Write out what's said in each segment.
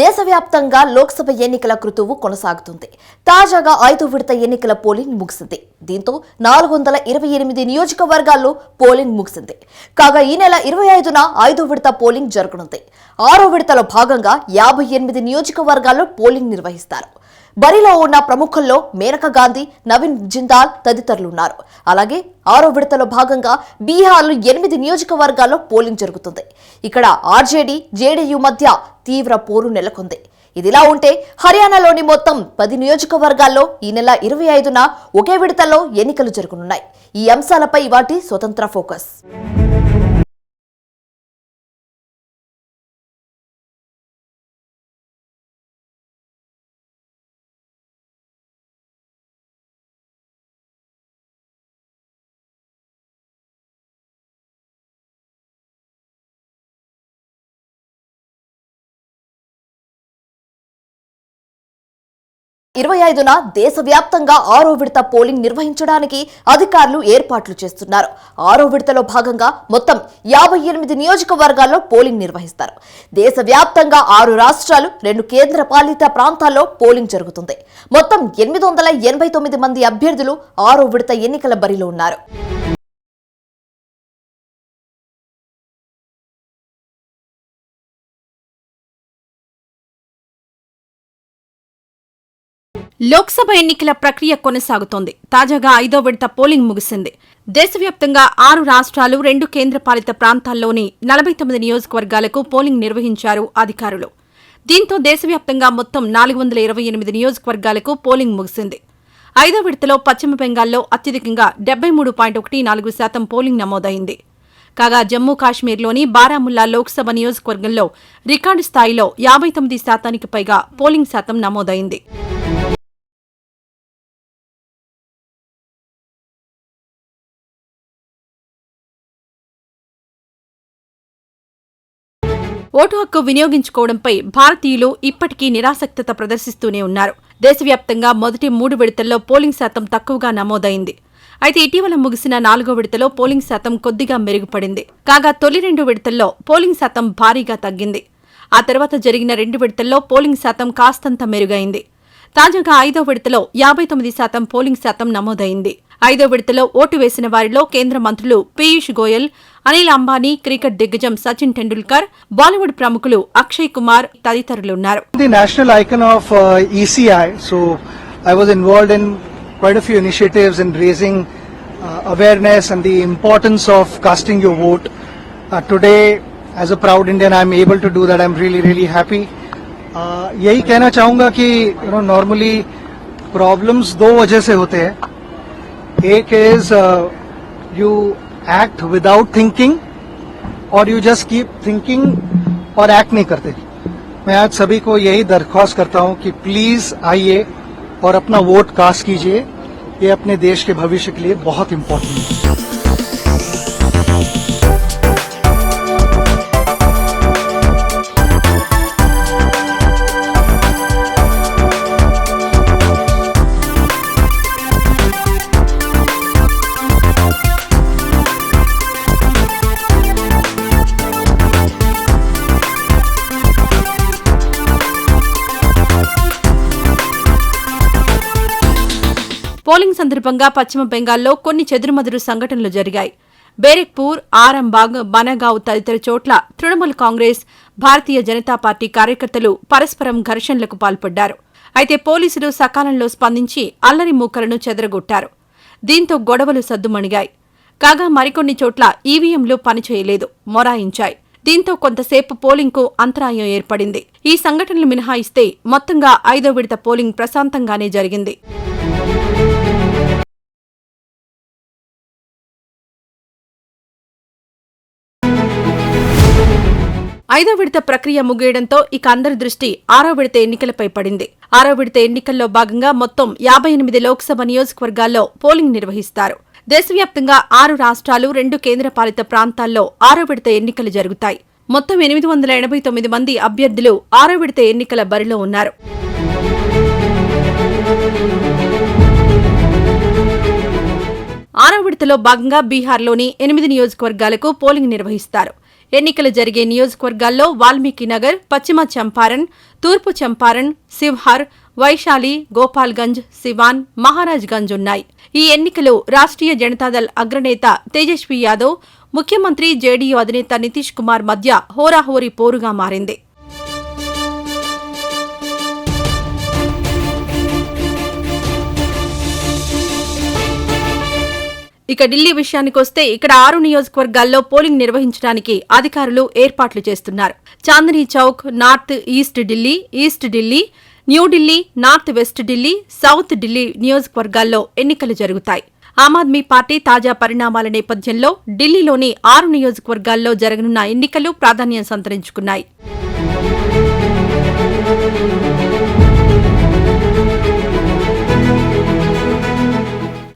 దేశవ్యాప్తంగా లోక్సభ ఎన్నికల కృతువు కొనసాగుతుంది. తాజాగా ఐదో విడత ఎన్నికల పోలింగ్ ముగిసింది. దీంతో నాలుగు వందల ఇరవై ఎనిమిది నియోజకవర్గాల్లో పోలింగ్ ముగిసింది. కాగా ఈ నెల ఇరవై ఐదున ఐదో విడత పోలింగ్ జరగనుంది. ఆరో విడతలో భాగంగా యాభై ఎనిమిది నియోజకవర్గాల్లో పోలింగ్ నిర్వహిస్తారు. బరిలో ఉన్న ప్రముఖుల్లో మేనకా గాంధీ నవీన్ జిందాల్ తదితరులు ఉన్నారు అలాగే ఆరో విడతలో భాగంగా బీహార్లో ఎనిమిది నియోజకవర్గాల్లో పోలింగ్ జరుగుతుంది. ఇక్కడ ఆర్జేడీ జేడీయూ మధ్య తీవ్ర పోరు నెలకొంది. ఇదిలా ఉంటే హర్యానాలోని మొత్తం పది నియోజకవర్గాల్లో ఈ నెల ఇరవై ఐదున ఒకే విడతలో ఎన్నికలు జరగనున్నాయి. ఈ అంశాలపై వాటి స్వతంత్ర ఫోకస్. ఇరవై ఐదున దేశవ్యాప్తంగా ఆరో విడత పోలింగ్ నిర్వహించడానికి అధికారులు ఏర్పాట్లు చేస్తున్నారు. ఆరో విడతలో భాగంగా మొత్తం యాభై ఎనిమిది నియోజకవర్గాల్లో పోలింగ్ నిర్వహిస్తారు. దేశవ్యాప్తంగా ఆరు రాష్ట్రాలు రెండు కేంద్ర పాలిత ప్రాంతాల్లో పోలింగ్ జరుగుతుంది. మొత్తం ఎనిమిది వందల ఎనభై తొమ్మిది మంది అభ్యర్థులు ఆరో విడత ఎన్నికల బరిలో ఉన్నారు. లోక్సభ ఎన్నికల ప్రక్రియ కొనసాగుతోంది. తాజాగా ఐదో విడత పోలింగ్ ముగిసింది. దేశవ్యాప్తంగా ఆరు రాష్ట్రాలు రెండు కేంద్రపాలిత ప్రాంతాల్లోని నలభై తొమ్మిది నియోజకవర్గాలకు పోలింగ్ నిర్వహించారు అధికారులు. దీంతో దేశవ్యాప్తంగా మొత్తం నాలుగు వందల ఇరవై ఎనిమిది నియోజకవర్గాలకు పోలింగ్ ముగిసింది. ఐదో విడతలో పశ్చిమ బెంగాల్లో అత్యధికంగా డెబ్బై మూడు పాయింట్ ఒకటి నాలుగు శాతం పోలింగ్ నమోదైంది. కాగా జమ్మూ కాశ్మీర్లోని బారాముల్లా లోక్సభ నియోజకవర్గంలో రికార్డు స్థాయిలో యాభై తొమ్మిది శాతానికి పైగా పోలింగ్ శాతం నమోదైంది. ఓటు హక్కు వినియోగించుకోవడంపై భారతీయులు ఇప్పటికీ నిరాసక్తత ప్రదర్శిస్తూనే ఉన్నారు. దేశవ్యాప్తంగా మొదటి మూడు విడతల్లో పోలింగ్ శాతం తక్కువగా నమోదైంది. అయితే ఇటీవల ముగిసిన నాలుగో విడతలో పోలింగ్ శాతం కొద్దిగా మెరుగుపడింది. కాగా తొలి రెండు విడతల్లో పోలింగ్ శాతం భారీగా తగ్గింది. ఆ తర్వాత జరిగిన రెండు విడతల్లో పోలింగ్ శాతం కాస్తంత మెరుగైంది. తాజాగా ఐదో విడతలో యాభై తొమ్మిది శాతం పోలింగ్ శాతం నమోదైంది. ఐదో విడతలో ఓటు వేసిన వారిలో కేంద్ర మంత్రులు పీయూష్ గోయల్ అనిల్ అంబానీ క్రికెట్ దిగ్గజం సచిన్ టెండూల్కర్ బాలీవుడ్ ప్రముఖులు Akshay Kumar తదితరులున్నారు the national icon of uh, ECI. So I was involved in quite a few initiatives in raising uh, awareness and the importance of casting your vote. Uh, today, as a proud Indian, I'm able to do that. I'm really, really happy. Uh, यही कहना चाहूंगा कि you know normally problems दो वजह से होते हैं एक is you act without thinking और यू जस्ट कीप थिंकिंग और एक्ट नहीं करते। मैं आज सभी को यही दरख्वास्त करता हूँ कि प्लीज़ आइए और अपना वोट कास्ट कीजिए। ये अपने देश के भविष्य के लिए बहुत इंपॉर्टेंट है। పోలింగ్ సందర్భంగా పశ్చిమ బెంగాల్లో కొన్ని చెదురుమదురు సంఘటనలు జరిగాయి. బేరెక్పూర్ ఆరంబాగ్ బనగావ్ తదితర చోట్ల తృణమూల్ కాంగ్రెస్ భారతీయ జనతా పార్టీ కార్యకర్తలు పరస్పరం ఘర్షణలకు పాల్పడ్డారు. అయితే పోలీసులు సకాలంలో స్పందించి అల్లరి మూకలను చెదరగొట్టారు. దీంతో గొడవలు సద్దుమణిగాయి. కాగా మరికొన్ని చోట్ల ఈవీఎంలు పనిచేయలేదు మొరాయించాయి. దీంతో కొంతసేపు పోలింగ్కు అంతరాయం ఏర్పడింది. ఈ సంఘటనలు మినహాయిస్తే మొత్తంగా ఐదో విడత పోలింగ్ ప్రశాంతంగానే జరిగింది. ఐదో విడత ప్రక్రియ ముగియడంతో ఇక అందరి దృష్టి ఆరో విడత ఎన్నికలపై పడింది. ఆరో విడత ఎన్నికల్లో భాగంగా మొత్తం యాభై ఎనిమిది లోక్సభ నియోజకవర్గాల్లో పోలింగ్ నిర్వహిస్తారు. దేశవ్యాప్తంగా ఆరు రాష్ట్రాలు రెండు కేంద్రపాలిత ప్రాంతాల్లో ఆరో విడత ఎన్నికలు జరుగుతాయి. మొత్తం ఎనిమిది వందల ఎనభై తొమ్మిది మంది అభ్యర్థులు ఆరో విడత ఎన్నికల బరిలో ఉన్నారు. ఆరో విడతలో భాగంగా బీహార్లోని ఎనిమిది నియోజకవర్గాలకు పోలింగ్ నిర్వహిస్తారు. ఎన్నికలు జరిగే నియోజకవర్గాల్లో వాల్మీకి నగర్ పశ్చిమ చంపారన్ తూర్పు చంపారన్ శివ్హర్ వైశాలి గోపాల్గంజ్ సివాన్ మహారాజ్గంజ్ ఉన్నాయి. ఈ ఎన్నికలో రాష్ట్రీయ జనతాదళ్ అగ్రనేత తేజస్వి యాదవ్ ముఖ్యమంత్రి జేడీయూ అధినేత నితీష్ కుమార్ మధ్య హోరాహోరీ పోరుగా మారింది. ఇక ఢిల్లీ విషయానికొస్తే ఇక్కడ ఆరు నియోజకవర్గాల్లో పోలింగ్ నిర్వహించడానికి అధికారులు ఏర్పాట్లు చేస్తున్నారు. Chandni Chowk north east Delhi east Delhi New Delhi north west Delhi south Delhi నియోజకవర్గాల్లో ఎన్నికలు జరుగుతాయి. ఆమ్ ఆద్మీ పార్టీ తాజా పరిణామాల నేపథ్యంలో ఢిల్లీలోని ఆరు నియోజకవర్గాల్లో జరగనున్న ఎన్నికలు ప్రాధాన్యం సంతరించుకున్నాయి.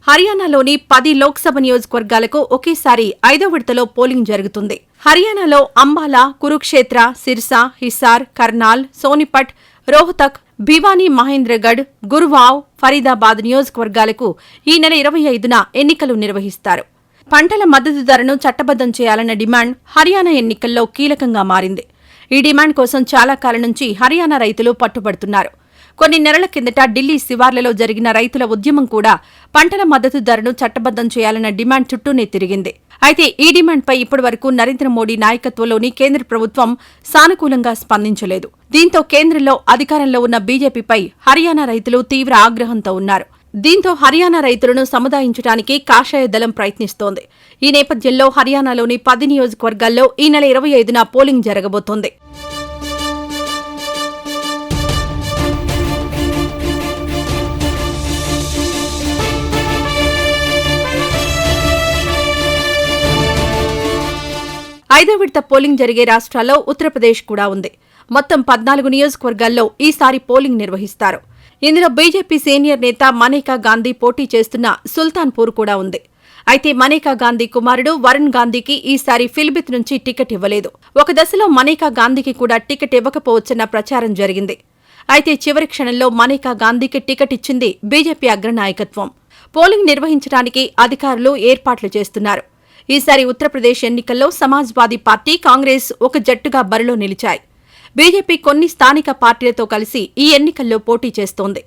హర్యానాలోని పది లోక్సభ నియోజకవర్గాలకు ఒకేసారి ఐదో విడతలో పోలింగ్ జరుగుతుంది. హర్యానాలో అంబాలా కురుక్షేత్ర సిర్సా హిసార్ కర్నాల్ సోనిపట్ రోహతక్ భివానీ మహేంద్రగఢ్ గుర్వావ్ ఫరీదాబాద్ నియోజకవర్గాలకు ఈ నెల ఇరవై ఐదున ఎన్నికలు నిర్వహిస్తారు. పంటల మద్దతు ధరను చట్టబద్దం చేయాలన్న డిమాండ్ హర్యానా ఎన్నికల్లో కీలకంగా మారింది. ఈ డిమాండ్ కోసం చాలా కాలం నుంచి హర్యానా రైతులు పట్టుబడుతున్నారు. కొన్ని నెలల కిందట ఢిల్లీ శివార్లలో జరిగిన రైతుల ఉద్యమం కూడా పంటల మద్దతు ధరను చట్టబద్దం చేయాలన్న డిమాండ్ చుట్టూనే తిరిగింది. అయితే ఈ డిమాండ్పై ఇప్పటివరకు నరేంద్ర మోడీ నాయకత్వంలోని కేంద్ర ప్రభుత్వం సానుకూలంగా స్పందించలేదు. దీంతో కేంద్రంలో అధికారంలో ఉన్న బీజేపీపై హర్యానా రైతులు తీవ్ర ఆగ్రహంతో ఉన్నారు. దీంతో హర్యానా రైతులను సముదాయించడానికి కాషాయ దళం ప్రయత్నిస్తోంది. ఈ నేపథ్యంలో హర్యానాలోని పది నియోజకవర్గాల్లో ఈ నెల ఇరవై ఐదున పోలింగ్ జరగబోతోంది. ఐదో విడత పోలింగ్ జరిగే రాష్ట్రాల్లో ఉత్తరప్రదేశ్ కూడా ఉంది. మొత్తం పద్నాలుగు నియోజకవర్గాల్లో ఈసారి పోలింగ్ నిర్వహిస్తారు. ఇందులో బీజేపీ సీనియర్ నేత మనేకా గాంధీ పోటీ చేస్తున్న సుల్తాన్పూర్ కూడా ఉంది. అయితే మనేకా గాంధీ కుమారుడు వరుణ్ గాంధీకి ఈసారి ఫిల్బిత్ నుంచి టికెట్ ఇవ్వలేదు. ఒక దశలో మనేకా గాంధీకి కూడా టికెట్ ఇవ్వకపోవచ్చన్న ప్రచారం జరిగింది. అయితే చివరి క్షణంలో మనేకా గాంధీకి టికెట్ ఇచ్చింది బీజేపీ అగ్రనాయకత్వం. పోలింగ్ నిర్వహించడానికి అధికారులు ఏర్పాట్లు చేస్తున్నారు. ఈసారి ఉత్తరప్రదేశ్ ఎన్నికల్లో సమాజ్వాదీ పార్టీ కాంగ్రెస్ ఒక జట్టుగా బరిలో నిలిచాయి. బీజేపీ కొన్ని స్థానిక పార్టీలతో కలిసి ఈ ఎన్నికల్లో పోటీ చేస్తోంది.